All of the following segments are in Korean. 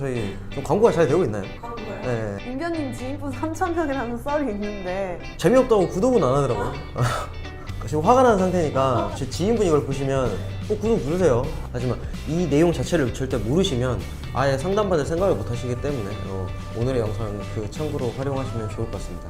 저희 좀 광고가 잘 되고 있나요? 광고요. 네. 임변님 지인분 3,000명이라는 썰이 있는데 재미없다고 구독은 안 하더라고요. 지금 화가 난 상태니까 제 지인분이 이걸 보시면 꼭 구독 누르세요. 하지만 이 내용 자체를 절대 모르시면 아예 상담받을 생각을 못 하시기 때문에 어, 오늘의 영상 그 참고로 활용하시면 좋을 것 같습니다.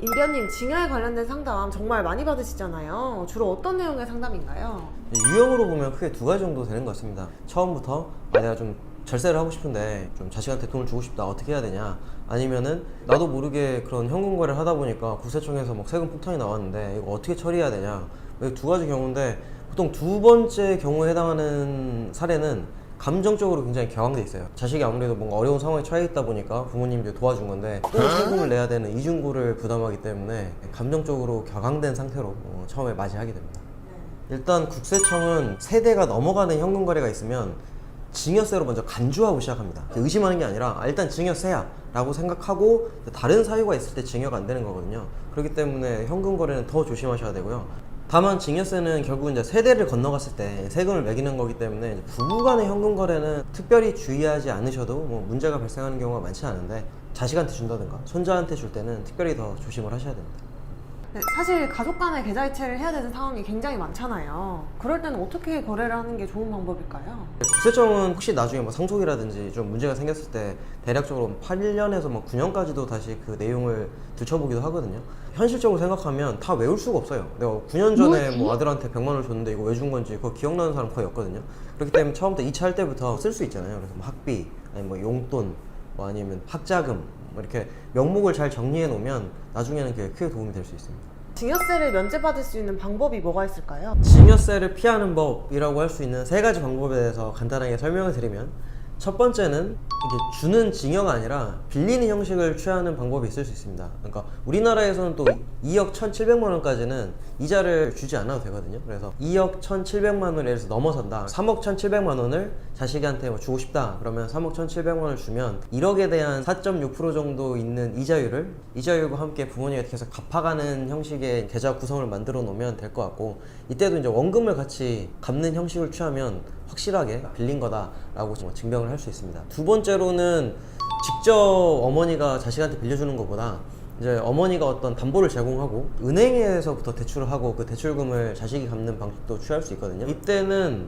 임변님 징여에 관련된 상담 정말 많이 받으시잖아요. 주로 어떤 내용의 상담인가요? 유형으로 보면 크게 두 가지 정도 되는 것 같습니다. 처음부터 아 내가 좀 절세를 하고 싶은데 좀 자식한테 돈을 주고 싶다 어떻게 해야 되냐 아니면은 나도 모르게 그런 현금 거래를 하다 보니까 국세청에서 막 세금 폭탄이 나왔는데 이거 어떻게 처리해야 되냐 이두 가지 경우인데 보통 두 번째 경우에 해당하는 사례는 감정적으로 굉장히 격앙돼 있어요. 자식이 아무래도 뭔가 어려운 상황에 처해 있다 보니까 부모님이 도와준 건데 또 세금을 내야 되는 이중고를 부담하기 때문에 감정적으로 격앙된 상태로 어, 처음에 맞이하게 됩니다. 일단 국세청은 세대가 넘어가는 현금 거래가 있으면 증여세로 먼저 간주하고 시작합니다. 의심하는 게 아니라 아, 일단 증여세야 라고 생각하고 다른 사유가 있을 때 증여가 안 되는 거거든요. 그렇기 때문에 현금 거래는 더 조심하셔야 되고요. 다만 증여세는 결국 이제 세대를 건너갔을 때 세금을 매기는 거기 때문에 부부 간의 현금 거래는 특별히 주의하지 않으셔도 뭐 문제가 발생하는 경우가 많지 않은데 자식한테 준다든가 손자한테 줄 때는 특별히 더 조심을 하셔야 됩니다. 네, 사실 가족 간의 계좌이체를 해야 되는 상황이 굉장히 많잖아요. 그럴 때는 어떻게 거래를 하는 게 좋은 방법일까요? 국세청은 혹시 나중에 뭐 상속이라든지 좀 문제가 생겼을 때 대략적으로 8년에서 뭐 9년까지도 다시 그 내용을 들춰보기도 하거든요. 현실적으로 생각하면 다 외울 수가 없어요. 내가 9년 전에 뭐 아들한테 100만 원을 줬는데 이거 왜 준 건지 그거 기억나는 사람 거의 없거든요. 그렇기 때문에 처음부터 2차 할 때부터 쓸 수 있잖아요. 그래서 뭐 학비, 아니 뭐 용돈, 뭐 아니면 학자금 뭐 이렇게 명목을 잘 정리해 놓으면 나중에는 그게 크게 도움이 될 수 있습니다. 증여세를 면제받을 수 있는 방법이 뭐가 있을까요? 증여세를 피하는 법이라고 할 수 있는 세 가지 방법에 대해서 간단하게 설명을 드리면 첫 번째는 이게 주는 증여가 아니라 빌리는 형식을 취하는 방법이 있을 수 있습니다. 그러니까 우리나라에서는 또 2억 1,700만 원까지는 이자를 주지 않아도 되거든요. 그래서 2억 1,700만 원을 예를 들어서 넘어선다. 3억 1,700만 원을 자식한테 뭐 주고 싶다. 그러면 3억 1,700만 원을 주면 1억에 대한 4.6% 정도 있는 이자율을 이자율과 함께 부모님이 계속 갚아가는 형식의 계좌 구성을 만들어 놓으면 될 것 같고 이때도 이제 원금을 같이 갚는 형식을 취하면 확실하게 빌린 거다라고 좀 증명을 할 수 있습니다. 두 번째로는 직접 어머니가 자식한테 빌려주는 것보다 이제 어머니가 어떤 담보를 제공하고 은행에서부터 대출을 하고 그 대출금을 자식이 갚는 방식도 취할 수 있거든요. 이때는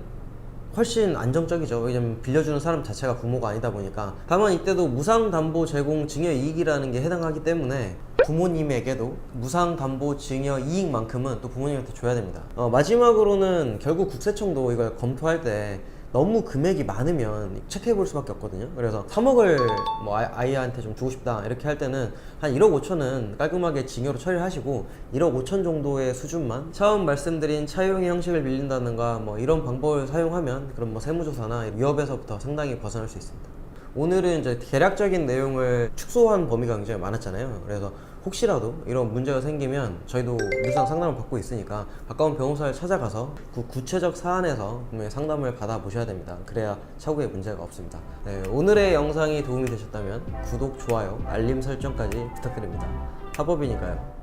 훨씬 안정적이죠. 왜냐면 빌려주는 사람 자체가 부모가 아니다 보니까. 다만 이때도 무상담보 제공 증여 이익이라는 게 해당하기 때문에 부모님에게도 무상 담보 증여 이익만큼은 또 부모님한테 줘야 됩니다. 어, 마지막으로는 결국 국세청도 이걸 검토할 때 너무 금액이 많으면 체크해 볼 수밖에 없거든요. 그래서 3억을 뭐 아이- 아이한테 좀 주고 싶다 이렇게 할 때는 한 1억 5천은 깔끔하게 증여로 처리하시고 1억 5천 정도의 수준만 처음 말씀드린 차용의 형식을 빌린다든가 뭐 이런 방법을 사용하면 그럼 뭐 세무조사나 위협에서부터 상당히 벗어날 수 있습니다. 오늘은 이제 대략적인 내용을 축소한 범위가 굉장히 많았잖아요. 그래서 혹시라도 이런 문제가 생기면 저희도 무상 상담을 받고 있으니까 가까운 변호사를 찾아가서 그 구체적 사안에서 상담을 받아보셔야 됩니다. 그래야 차후에 문제가 없습니다. 네, 오늘의 영상이 도움이 되셨다면 구독, 좋아요, 알림 설정까지 부탁드립니다. 합법이니까요.